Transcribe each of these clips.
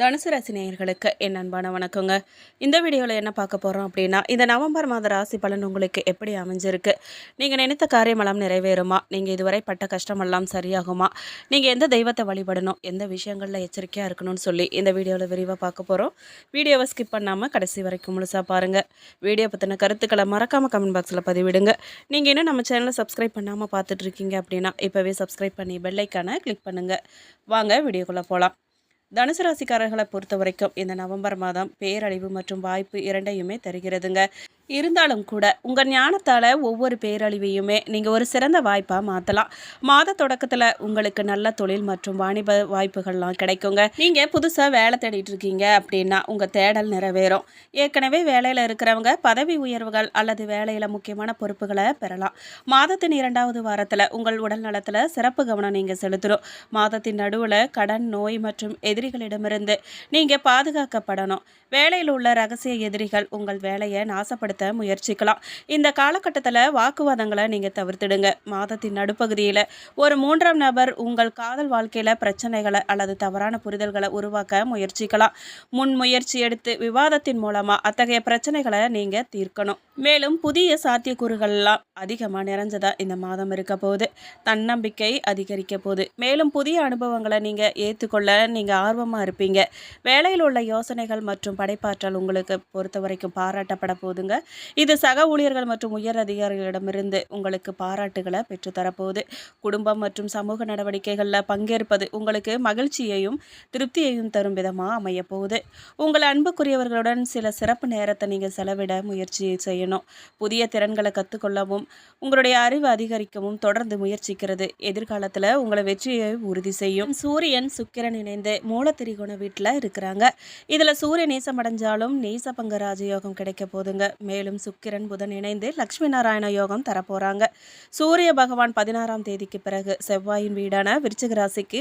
தனுசு ராசி நேயர்களுக்கு என் அன்பான வணக்கங்க. இந்த வீடியோவில் என்ன பார்க்க போகிறோம் அப்படின்னா இந்த நவம்பர் மாத ராசி பலன் உங்களுக்கு எப்படி அமைஞ்சிருக்கு? நீங்கள் நினைத்த காரியமெல்லாம் நிறைவேறுமா? நீங்கள் இதுவரை பட்ட கஷ்டமெல்லாம் சரியாகுமா? நீங்கள் எந்த தெய்வத்தை வழிபடணும்? எந்த விஷயங்களில் எச்சரிக்கையாக இருக்கணும்னு சொல்லி இந்த வீடியோவில் விரிவாக பார்க்க போகிறோம் வீடியோவை ஸ்கிப் பண்ணாமல் கடைசி வரைக்கும் முழுசாக பாருங்கள் வீடியோ பற்றின கருத்துக்களை மறக்காமல் கமெண்ட் பாக்ஸில் பதிவிடுங்க. நீங்கள் இன்னும் நம்ம சேனலை சப்ஸ்கிரைப் பண்ணாமல் பார்த்துட்ருக்கீங்க அப்படின்னா இப்போவே சப்ஸ்கிரைப் பண்ணி பெல்லைக்கான கிளிக் பண்ணுங்கள் வாங்க வீடியோக்குள்ளே போகலாம் தனுசு ராசிக்காரர்களை பொறுத்த வரைக்கும் இந்த நவம்பர் மாதம் பேரழிவு மற்றும் வாய்ப்பு இரண்டையுமே தருகிறதுங்க. இருந்தாலும் கூட உங்கள் ஞானத்தால் ஒவ்வொரு பேரழிவையுமே நீங்கள் ஒரு சிறந்த வாய்ப்பாக மாற்றலாம் மாத தொடக்கத்தில் உங்களுக்கு நல்ல தொழில் மற்றும் வாணிப வாய்ப்புகள்லாம் கிடைக்குங்க. நீங்கள் புதுசாக வேலை தேடிட்டு இருக்கீங்க அப்படின்னா உங்கள் தேடல் நிறைவேறும். ஏற்கனவே வேலையில் இருக்கிறவங்க பதவி உயர்வுகள் அல்லது வேலையில் முக்கியமான பொறுப்புகளை பெறலாம். மாதத்தின் இரண்டாவது வாரத்தில் உங்கள் உடல் நலத்தில் சிறப்பு கவனம் நீங்கள் செலுத்தணும். மாதத்தின் நடுவில் கடன் நோய் மற்றும் எதிரிகளிடமிருந்து நீங்கள் பாதுகாக்கப்படணும். வேலையில் உள்ள ரகசிய எதிரிகள் உங்கள் வேலையை பயன்படுத்த முயற்சிக்கலாம். இந்த காலகட்டத்தில் வாக்குவாதங்களை நீங்கள் தவிர்த்துடுங்க. மாதத்தின் நடுப்பகுதியில் ஒரு மூன்றாம் நபர் உங்கள் காதல் வாழ்க்கையில் பிரச்சனைகளை அல்லது தவறான புரிதல்களை உருவாக்க முயற்சிக்கலாம். முன் முயற்சி எடுத்து விவாதத்தின் மூலமாக அத்தகைய பிரச்சனைகளை நீங்கள் தீர்க்கணும். மேலும் புதிய சாத்தியக்கூறுகள்லாம் அதிகமாக நிறைஞ்சதாக இந்த மாதம் இருக்க போகுது. தன்னம்பிக்கை அதிகரிக்க போகுது. மேலும் புதிய அனுபவங்களை நீங்கள் ஏற்றுக்கொள்ள நீங்கள் ஆர்வமாக இருப்பீங்க. வேலையில் உள்ள யோசனைகள் மற்றும் படைப்பாற்றல் உங்களுக்கு பொறுத்த வரைக்கும் பாராட்டப்பட போகுதுங்க. இது சக ஊழியர்கள் மற்றும் உயர் அதிகாரிகளிடமிருந்து உங்களுக்கு பாராட்டுகளை பெற்றுத்தரப்போகுது. குடும்பம் மற்றும் சமூக நடவடிக்கைகளில் பங்கேற்பது உங்களுக்கு மகிழ்ச்சியையும் திருப்தியையும் தரும் விதமாக அமையப்போகுது. உங்கள் அன்புக்குரியவர்களுடன் சில சிறப்பு நேரத்தை நீங்கள் செலவிட முயற்சி செய்யணும். புதிய திறன்களை கற்றுக்கொள்ளவும் உங்களுடைய அறிவு அதிகரிக்கவும் தொடர்ந்து முயற்சிக்கிறது. எதிர்காலத்தில் உங்களை வெற்றியை உறுதி செய்யும். சூரியன் சுக்கிரன் இணைந்து மூலத்திரிகோண வீட்டில் இருக்கிறாங்க. இதில் சூரிய நேசமடைஞ்சாலும் நேசபங்க ராஜயோகம் கிடைக்க போதுங்க மேலும் சுக்கிரன் புதன் இணைந்து லக்ஷ்மி நாராயண யோகம் தரப்போகிறாங்க சூரிய பகவான் பதினாறாம் தேதிக்கு பிறகு செவ்வாயின் வீடான விருச்சிக ராசிக்கு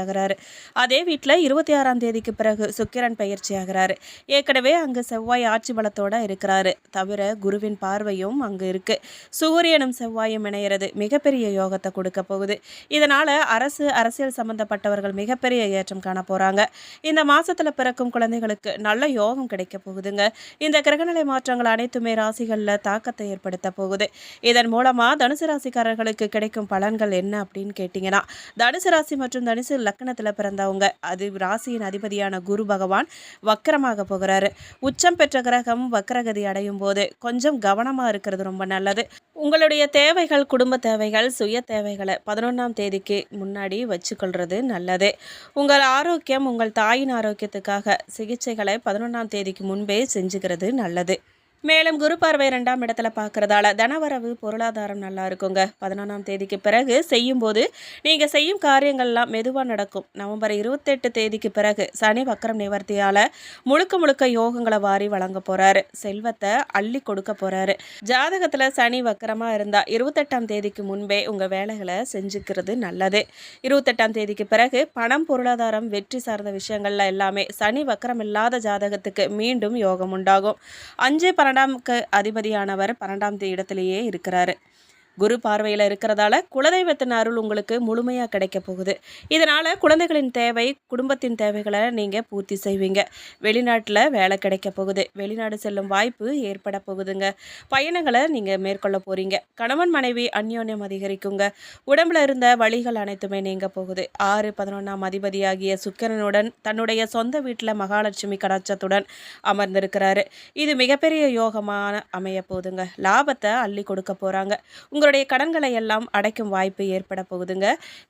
ஆகிறாரு. அதே வீட்டில் இருபத்தி ஆறாம் தேதிக்கு பிறகு சுக்கிரன் பயிற்சி ஆகிறாரு. ஏற்கனவே அங்கு செவ்வாய் ஆட்சி பலத்தோட இருக்கிறாரு. தவிர குருவின் பார்வையும் அங்கு இருக்கு. சூரியனும் செவ்வாயும் இணையிறது மிகப்பெரிய யோகத்தை கொடுக்க போகுது. இதனால அரசு அரசியல் சம்பந்தப்பட்டவர்கள் மிகப்பெரிய ஏற்றம் காண போறாங்க. இந்த மாசத்துல பிறக்கும் குழந்தைகளுக்கு நல்ல யோகம் கிடைக்க போகுதுங்க. இந்த கிரகநிலை மாற்றங்கள் அனைத்து அனைத்துமே ராசிகளில் தாக்கத்தை ஏற்படுத்த போகுது. இதன் மூலமாக தனுசு ராசிக்காரர்களுக்கு கிடைக்கும் பலன்கள் என்ன அப்படின்னு கேட்டிங்கன்னா தனுசு ராசி மற்றும் தனுசு லக்கணத்தில் பிறந்தவங்க அது ராசியின் அதிபதியான குரு பகவான் வக்கரமாக போகிறாரு. உச்சம் பெற்ற கிரகம் வக்கரகதி அடையும் போது கொஞ்சம் கவனமாக இருக்கிறது ரொம்ப நல்லது. உங்களுடைய தேவைகள் குடும்ப தேவைகள் சுய தேவைகளை பதினொன்றாம் தேதிக்கு முன்னாடி வச்சுக்கொள்வது நல்லது. உங்கள் ஆரோக்கியம் உங்கள் தாயின் ஆரோக்கியத்துக்காக சிகிச்சைகளை பதினொன்றாம் தேதிக்கு முன்பே செஞ்சுக்கிறது நல்லது. மேலும் குரு பார்வை ரெண்டாம் இடத்துல பார்க்கறதால தனவரவு பொருளாதாரம் நல்லா இருக்குங்க. பதினொன்றாம் தேதிக்கு பிறகு செய்யும்போது நீங்கள் செய்யும் காரியங்கள்லாம் மெதுவாக நடக்கும். நவம்பர் இருபத்தெட்டு தேதிக்கு பிறகு சனி வக்கரம் நிவர்த்தியால் முழுக்க முழுக்க யோகங்களை வாரி வழங்க போகிறாரு செல்வத்தை அள்ளி கொடுக்க போகிறாரு ஜாதகத்தில் சனி வக்கரமாக இருந்தால் இருபத்தெட்டாம் தேதிக்கு முன்பே உங்கள் வேலைகளை செஞ்சுக்கிறது நல்லது. இருபத்தெட்டாம் தேதிக்கு பிறகு பணம் பொருளாதாரம் வெற்றி சார்ந்த விஷயங்கள்ல எல்லாமே சனி வக்கரம் இல்லாத ஜாதகத்துக்கு மீண்டும் யோகம் உண்டாகும். அஞ்சு பன்னெண்டாம்க்கு அதிபதியானவர் பன்னெண்டாம் இடத்திலேயே இருக்கிறாரு. குரு பார்வையில் இருக்கிறதால குலதெய்வத்தின் அருள் உங்களுக்கு முழுமையாக கிடைக்க போகுது. இதனால் குழந்தைகளின் தேவை குடும்பத்தின் தேவைகளை நீங்கள் பூர்த்தி செய்வீங்க. வெளிநாட்டில் வேலை கிடைக்க போகுது. வெளிநாடு செல்லும் வாய்ப்பு ஏற்பட போகுதுங்க. பயணங்களை நீங்கள் மேற்கொள்ள போகிறீங்க கணவன் மனைவி அந்யோன்யம் அதிகரிக்குங்க. உடம்புல இருந்த வழிகள் அனைத்துமே நீங்க போகுது. ஆறு பதினொன்றாம் அதிபதியாகிய சுக்கிரனுடன் தன்னுடைய சொந்த வீட்டில் மகாலட்சுமி கடாட்சத்துடன் அமர்ந்திருக்கிறாரு. இது மிகப்பெரிய யோகமான அமைய போகுதுங்க. லாபத்தை அள்ளி கொடுக்க போகிறாங்க உங்களுடைய கடன்களை எல்லாம் அடைக்கும் வாய்ப்பு ஏற்பட போகுதுங்க.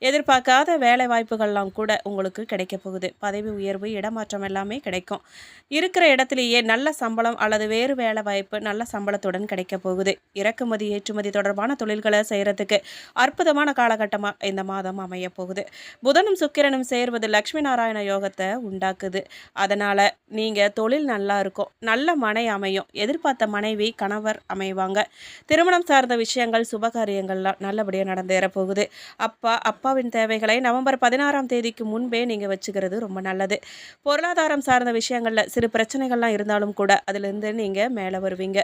எதிர்பார்க்காத வேலை வாய்ப்புகள்லாம் கூட உங்களுக்கு கிடைக்க போகுது. பதவி உயர்வு இடமாற்றம் எல்லாமே கிடைக்கும். இருக்கிற இடத்துலையே நல்ல சம்பளம் அல்லது வேறு வேலை வாய்ப்பு நல்ல சம்பளத்துடன் கிடைக்க போகுது. இறக்குமதி ஏற்றுமதி தொடர்பான தொழில்களை செய்கிறதுக்கு அற்புதமான காலகட்டமாக இந்த மாதம் அமைய போகுது. புதனும் சுக்கிரனும் சேர்வது லக்ஷ்மி நாராயண யோகத்தை உண்டாக்குது. அதனால் நீங்கள் தொழில் நல்லா இருக்கும். நல்ல மனை அமையும். எதிர்பார்த்த மனைவி கணவர் அமைவாங்க. திருமணம் சார்ந்த விஷயங்கள் சுப சுபகாரியங்கள்லாம் நல்லபடியாக நடந்தேற போகுது அப்பா அப்பாவின் தேவைகளை நவம்பர் பதினாறாம் தேதிக்கு முன்பே நீங்கள் வச்சுக்கிறது ரொம்ப நல்லது. பொருளாதாரம் சார்ந்த விஷயங்களில் சிறு பிரச்சனைகள்லாம் இருந்தாலும் கூட அதிலிருந்து நீங்கள் மேலே வருவீங்க.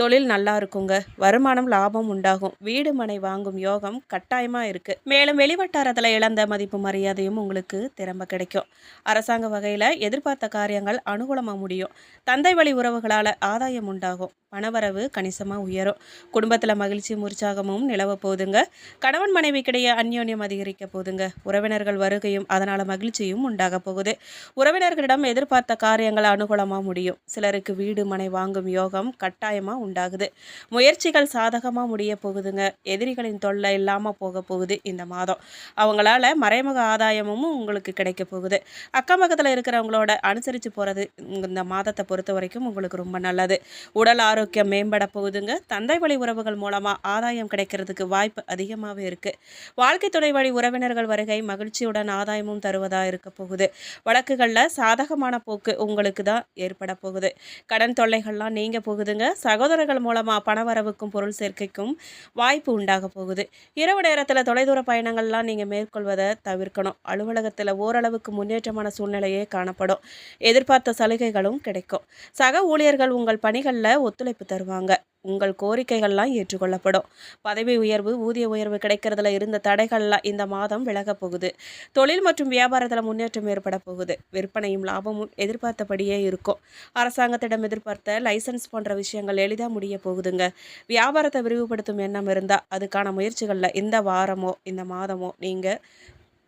தொழில் நல்லா இருக்குங்க. வருமானம் லாபம் உண்டாகும். வீடு மனை வாங்கும் யோகம் கட்டாயமாக இருக்குது மேலும் வெளிவட்டாரத்தில் இழந்த மதிப்பு மரியாதையும் உங்களுக்கு திரும்ப கிடைக்கும். அரசாங்க வகையில் எதிர்பார்த்த காரியங்கள் அனுகூலமாக முடியும். தந்தை வழி உறவுகளால் ஆதாயம் உண்டாகும். பணவரவு கணிசமாக உயரும். குடும்பத்தில் மகிழ்ச்சியும் உற்சாகமும் நிலவ போதுங்க. கணவன் மனைவிக்கிடையே அந்யோன்யம் அதிகரிக்க போதுங்க. உறவினர்கள் வருகையும் அதனால் மகிழ்ச்சியும் உண்டாக போகுது. உறவினர்களிடம் எதிர்பார்த்த காரியங்கள் அனுகூலமாக முடியும். சிலருக்கு வீடு மனை வாங்கும் யோகம் கட்டாயமாக உண்டாகுது. முயற்சிகள் சாதகமாக முடிய போகுதுங்க. எதிரிகளின் தொல்லை இல்லாமல் போக போகுது இந்த மாதம். அவங்களால மறைமுக ஆதாயமும் உங்களுக்கு கிடைக்க போகுது. அக்கம் பக்கத்தில் இருக்கிறவங்களோட அனுசரித்து போகிறது இந்த மாதத்தை பொறுத்த வரைக்கும் உங்களுக்கு ரொம்ப நல்லது. உடல் ஆரோக்கியம் மேம்பட போகுதுங்க. தந்தை வழி உறவுகள் மூலமாக ஆதாயம் கிடைக்கிறதுக்கு வாய்ப்பு அதிகமாகவே இருக்குது வாழ்க்கை துணை வழி உறவினர்கள் வருகை மகிழ்ச்சியுடன் ஆதாயமும் தருவதாக இருக்க போகுது. வழக்குகளில் சாதகமான போக்கு உங்களுக்கு தான் ஏற்பட போகுது. கடன் தொல்லைகள்லாம் நீங்க போகுதுங்க. சகோதரர்கள் மூலமாக பணவரவுக்கும் பொருள் சேர்க்கைக்கும் வாய்ப்பு உண்டாக போகுது. இரவு நேரத்தில் தொலைதூர பயணங்கள்லாம் நீங்கள் மேற்கொள்வதை தவிர்க்கணும். அலுவலகத்தில் ஓரளவுக்கு முன்னேற்றமான சூழ்நிலையே காணப்படும். எதிர்பார்த்த சலுகைகளும் கிடைக்கும். சக ஊழியர்கள் உங்கள் பணிகளில் ஒத்துழை ஒத்துழைப்பு தருவாங்க. உங்கள் கோரிக்கைகள்லாம் ஏற்றுக்கொள்ளப்படும். பதவி உயர்வு ஊதிய உயர்வு கிடைக்கிறதுல இருந்த தடைகள்லாம் இந்த மாதம் விலகப் போகுது. தொழில் மற்றும் வியாபாரத்தில் முன்னேற்றம் ஏற்பட போகுது. விற்பனையும் லாபமும் எதிர்பார்த்தபடியே இருக்கும். அரசாங்கத்திடம் எதிர்பார்த்த லைசன்ஸ் போன்ற விஷயங்கள் எளிதாக முடிய போகுதுங்க. வியாபாரத்தை விரிவுபடுத்தும் எண்ணம் இருந்தால் அதுக்கான முயற்சிகளில் இந்த வாரமோ இந்த மாதமோ நீங்கள்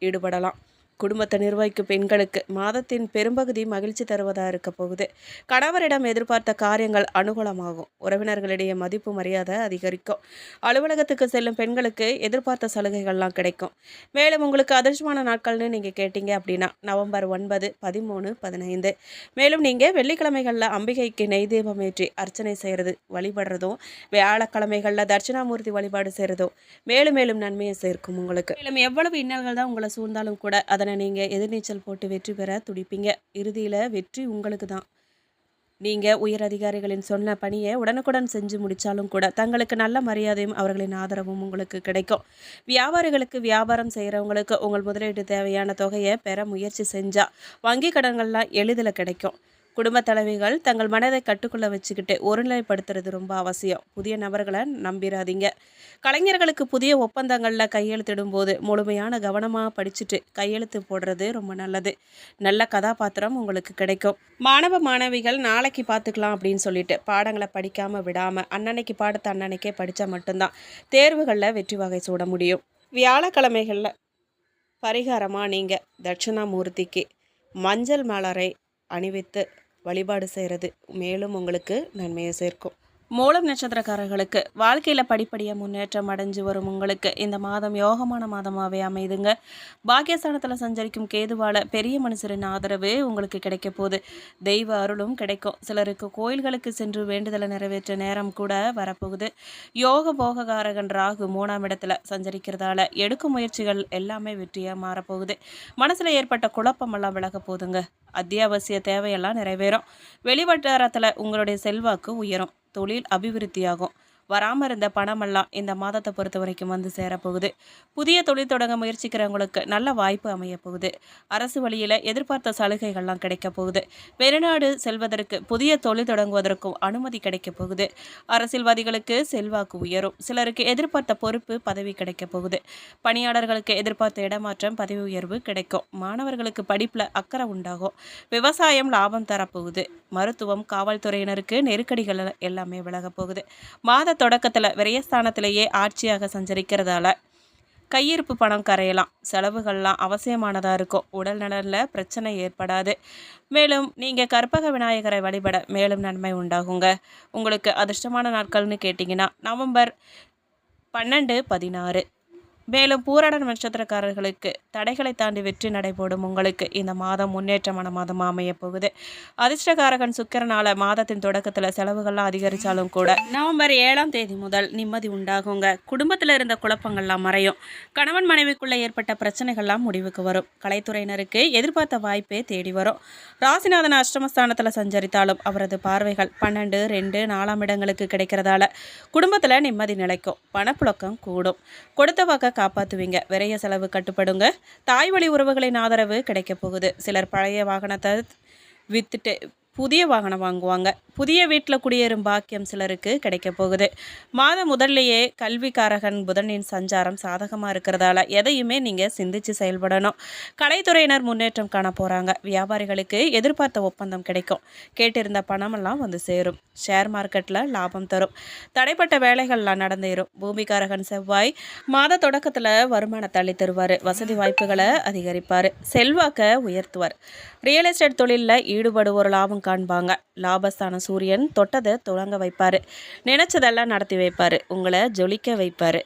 ஈடுபடலாம். குடும்பத்தை நிர்வகிக்கும் பெண்களுக்கு மாதத்தின் பெரும்பகுதி மகிழ்ச்சி தருவதாக இருக்க போகுது. கணவரிடம் எதிர்பார்த்த காரியங்கள் அனுகூலமாகும். உறவினர்களிடையே மதிப்பு மரியாதை அதிகரிக்கும். அலுவலகத்துக்கு செல்லும் பெண்களுக்கு எதிர்பார்த்த சலுகைகள்லாம் கிடைக்கும். மேலும் உங்களுக்கு அதிர்ஷ்டமான நாட்கள்னு நீங்கள் கேட்டீங்க அப்படின்னா நவம்பர் ஒன்பது பதிமூணு பதினைந்து. மேலும் நீங்கள் வெள்ளிக்கிழமைகளில் அம்பிகைக்கு நெய்தீபம் ஏற்றி அர்ச்சனை செய்கிறது வழிபடுறதும் வியாழக்கிழமைகளில் தட்சிணாமூர்த்தி வழிபாடு செய்கிறதும் மேலும் மேலும் நன்மையை சேர்க்கும் உங்களுக்கு. மேலும் எவ்வளவு இன்னல்கள் தான் உங்களை சூழ்ந்தாலும் கூட அதனை நீங்கள் எதிர்நீச்சல் போட்டு வெற்றி பெற துடிப்பீங்க. இறுதியில் வெற்றி உங்களுக்கு தான் நீங்கள் உயர் அதிகாரிகளின் சொன்ன பணியை உடனுக்குடன் செஞ்சு முடித்தாலும் கூட தங்களுக்கு நல்ல மரியாதையும் அவர்களின் ஆதரவும் உங்களுக்கு கிடைக்கும். வியாபாரிகளுக்கு வியாபாரம் செய்கிறவங்களுக்கு உங்கள் முதலீட்டு தேவையான தொகையை பெற முயற்சி செஞ்சால் வங்கி கடன்கள்லாம் எளிதில் கிடைக்கும். குடும்ப தலைவிகள் தங்கள் மனதை கட்டுக்குள்ளே வச்சுக்கிட்டு ஒருநிலைப்படுத்துறது ரொம்ப அவசியம். புதிய நபர்களை நம்பிடாதீங்க கலைஞர்களுக்கு புதிய ஒப்பந்தங்களில் கையெழுத்திடும் போது முழுமையான கவனமாக படிச்சுட்டு கையெழுத்து போடுறது ரொம்ப நல்லது. நல்ல கதாபாத்திரம் உங்களுக்கு கிடைக்கும். மாணவ மாணவிகள் நாளைக்கு பார்த்துக்கலாம் அப்படின்னு சொல்லிட்டு பாடங்களை படிக்காமல் விடாமல் அன்னன்னைக்கு பாடத்தை அன்னன்னைக்கே படித்தா மட்டும்தான் தேர்வுகளில் வெற்றி வகை சூட முடியும். வியாழக்கிழமைகளில் பரிகாரமாக நீங்கள் தட்சிணாமூர்த்திக்கு மஞ்சள் மலரை அணிவித்து வழிபாடு செய்கிறது மேலும் உங்களுக்கு நன்மையை சேர்க்கும். மூலம் நட்சத்திரக்காரர்களுக்கு வாழ்க்கையில் படிப்படியாக முன்னேற்றம் அடைஞ்சு வரும் உங்களுக்கு. இந்த மாதம் யோகமான மாதமாகவே அமைதுங்க. பாக்கியஸ்தானத்தில் சஞ்சரிக்கும் கேதுவால பெரிய மனுஷரின் ஆதரவு உங்களுக்கு கிடைக்க போகுது. தெய்வ அருளும் கிடைக்கும். சிலருக்கு கோயில்களுக்கு சென்று வேண்டுதலை நிறைவேற்ற நேரம் கூட வரப்போகுது. யோக போககாரகன் ராகு மூணாம் இடத்துல சஞ்சரிக்கிறதால எடுக்கும் முயற்சிகள் எல்லாமே வெற்றியாக மாறப்போகுது. மனசில் ஏற்பட்ட குழப்பமெல்லாம் விலக போகுதுங்க. அத்தியாவசிய தேவையெல்லாம் நிறைவேறும். வெளிவட்டாரத்தில் உங்களுடைய செல்வாக்கு உயரும். தொழில் அபிவிருத்தியாகும். வராமல் இருந்த பணமெல்லாம் இந்த மாதத்தை பொறுத்த வரைக்கும் வந்து சேரப்போகுது. புதிய தொழில் தொடங்க முயற்சிக்கிறவங்களுக்கு நல்ல வாய்ப்பு அமைய போகுது அரசு வழியில் எதிர்பார்த்த சலுகைகள்லாம் கிடைக்க போகுது. வெளிநாடு செல்வதற்கு புதிய தொழில் தொடங்குவதற்கும் அனுமதி கிடைக்க போகுது. அரசியல்வாதிகளுக்கு செல்வாக்கு உயரும். சிலருக்கு எதிர்பார்த்த பொறுப்பு பதவி கிடைக்க போகுது. பணியாளர்களுக்கு எதிர்பார்த்த இடமாற்றம் பதவி உயர்வு கிடைக்கும். மாணவர்களுக்கு படிப்பில் அக்கறை உண்டாகும். விவசாயம் லாபம் தரப்போகுது. மருத்துவம் காவல்துறையினருக்கு நெருக்கடிகள் எல்லாமே விலகப் போகுது. மாத தொடக்கத்தில் விரயஸ்தானத்திலேயே ஆட்சியாக சஞ்சரிக்கிறதால கையிருப்பு பணம் கரையலாம். செலவுகள்லாம் அவசியமானதாக இருக்கும். உடல் நலனில் பிரச்சனை ஏற்படாது. மேலும் நீங்கள் கற்பக விநாயகரை வழிபட மேலும் நன்மை உண்டாகுங்க. உங்களுக்கு அதிர்ஷ்டமான நாட்கள்னு கேட்டிங்கன்னா நவம்பர் பன்னெண்டு பதினாறு. மேலும் பூரட நட்சத்திரக்காரர்களுக்கு தடைகளை தாண்டி வெற்றி நடைபோடும் உங்களுக்கு இந்த மாதம் முன்னேற்றமான மாதமாக அமைய போகுது. அதிர்ஷ்டகாரகன் சுக்கிரனால மாதத்தின் தொடக்கத்தில் செலவுகள்லாம் அதிகரித்தாலும் கூட நவம்பர் ஏழாம் தேதி முதல் நிம்மதி உண்டாகுங்க. குடும்பத்தில் இருந்த குழப்பங்கள்லாம் மறையும். கணவன் மனைவிக்குள்ளே ஏற்பட்ட பிரச்சனைகள்லாம் முடிவுக்கு வரும். கலைத்துறையினருக்கு எதிர்பார்த்த வாய்ப்பே தேடி வரும். ராசிநாதன் அஷ்டமஸ்தானத்தில் சஞ்சரித்தாலும் அவரது பார்வைகள் பன்னெண்டு ரெண்டு நாலாம் இடங்களுக்கு கிடைக்கிறதால குடும்பத்தில் நிம்மதி நிலைக்கும். பணப்புழக்கம் கூடும். கொடுத்த வாக்க காப்பாற்றுவீங்க விரைய செலவு கட்டுப்படுங்க. தாய் வழி உறவுகளின் ஆதரவு கிடைக்க போகுது. சிலர் பழைய வாகனத்தை வித்துட்டு புதிய வாகனம் வாங்குவாங்க. புதிய வீட்டில் குடியேறும் பாக்கியம் சிலருக்கு கிடைக்க போகுது. மாதம் முதல்லையே கல்விக்காரகன் புதனின் சஞ்சாரம் சாதகமாக இருக்கிறதால எதையுமே நீங்கள் சிந்திச்சு செயல்படணும். கலைத்துறையினர் முன்னேற்றம் காண போகிறாங்க வியாபாரிகளுக்கு எதிர்பார்த்த ஒப்பந்தம் கிடைக்கும். கேட்டிருந்த பணமெல்லாம் வந்து சேரும். ஷேர் மார்க்கெட்டில் லாபம் தரும். தடைப்பட்ட வேலைகள்லாம் நடந்தேறும். பூமிக்காரகன் செவ்வாய் மாத தொடக்கத்தில் வருமானத்தை அள்ளி தருவார் வசதி வாய்ப்புகளை அதிகரிப்பார். செல்வாக்கை உயர்த்துவார். ரியல் எஸ்டேட் தொழிலில் ஈடுபடுவோர் லாபம் காண்பாங்க. லாபஸ்தான சூரியன் தொட்டதை தொடங்க வைப்பார். நினச்சதெல்லாம் நடத்தி வைப்பார். உங்களை ஜொலிக்க வைப்பார்.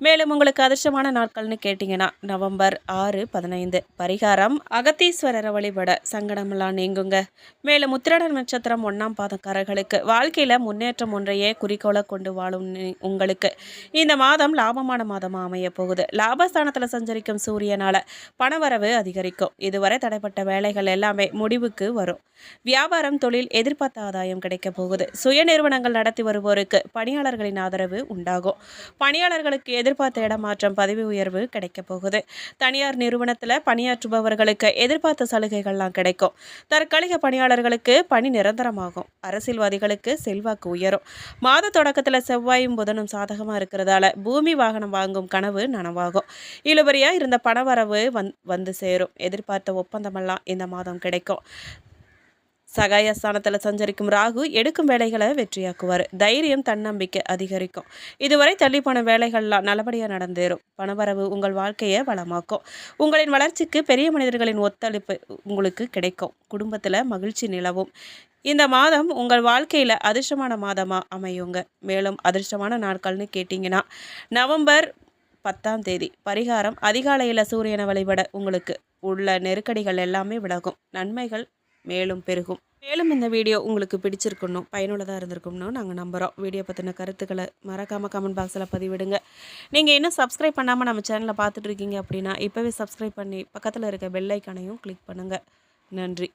மேலும் உங்களுக்கு அதிர்ஷ்டமான நாட்கள்னு கேட்டிங்கன்னா நவம்பர் ஆறு பதினைந்து. பரிகாரம் அகத்தீஸ்வரரை வழிபட சங்கடமெல்லாம் நீங்குங்க. மேலும் உத்திரட நட்சத்திரம் ஒன்றாம் பாதக்காரர்களுக்கு வாழ்க்கையில் முன்னேற்றம் ஒன்றையே குறிக்கோளை கொண்டு வாழும் உங்களுக்கு. இந்த மாதம் லாபமான மாதமாக அமைய போகுது. லாபஸ்தானத்தில் சஞ்சரிக்கும் சூரியனால் பணவரவு அதிகரிக்கும். இதுவரை தடைப்பட்ட வேலைகள் எல்லாமே முடிவுக்கு வரும். வியாபாரம் தொழில் எதிர்பார்த்த ஆதாயம் கிடைக்க போகுது. சுய நிறுவனங்கள் நடத்தி வருவோருக்கு பணியாளர்களின் ஆதரவு உண்டாகும். பணியாளர்களுக்கு எதிர்பார்த்த இடமாற்றம் பதவி உயர்வு கிடைக்க போகுது. தனியார் நிறுவனத்தில் பணியாற்றுபவர்களுக்கு எதிர்பார்த்த சலுகைகள்லாம் கிடைக்கும். தற்காலிக பணியாளர்களுக்கு பணி நிரந்தரமாகும். அரசியல்வாதிகளுக்கு செல்வாக்கு உயரும். மாத தொடக்கத்தில் செவ்வாயும் புதனும் சாதகமாக இருக்கிறதால பூமி வாகனம் வாங்கும் கனவு நனவாகும். இழுபறியாக இருந்த பணவரவு வந் வந்து சேரும். எதிர்பார்த்த ஒப்பந்தமெல்லாம் இந்த மாதம் கிடைக்கும். சகாயஸ்தானத்தில் சஞ்சரிக்கும் ராகு எடுக்கும் வேலைகளை வெற்றியாக்குவார். தைரியம் தன்னம்பிக்கை அதிகரிக்கும். இதுவரை தள்ளி போன வேலைகள்லாம் நல்லபடியாக நடந்தேறும். பணவரவு உங்கள் வாழ்க்கையை வளமாக்கும். உங்களின் வளர்ச்சிக்கு பெரிய மனிதர்களின் ஒத்துழைப்பு உங்களுக்கு கிடைக்கும். குடும்பத்தில் மகிழ்ச்சி நிலவும். இந்த மாதம் உங்கள் வாழ்க்கையில் அதிர்ஷ்டமான மாதமாக அமையுங்க. மேலும் அதிர்ஷ்டமான நாட்கள்னு கேட்டிங்கன்னா நவம்பர் பத்தாம் தேதி பரிகாரம் அதிகாலையில் சூரியனை வழிபட உங்களுக்கு உள்ள நெருக்கடிகள் எல்லாமே விலகும். நன்மைகள் மேலும் பெருகும். மேலும் இந்த வீடியோ உங்களுக்கு பிடிச்சிருக்கணும் பயனுள்ளதாக இருந்திருக்கும்னு நாங்கள் நம்புகிறோம் வீடியோ பற்றின கருத்துக்களை மறக்காமல் கமெண்ட் பாக்ஸில் பதிவிடுங்க. நீங்கள் இன்னும் சப்ஸ்கிரைப் பண்ணாமல் நம்ம சேனலை பார்த்துட்ருக்கீங்க அப்படின்னா இப்போவே சப்ஸ்கிரைப் பண்ணி பக்கத்தில் இருக்க பெல்லைக்கானையும் கிளிக் பண்ணுங்கள் நன்றி.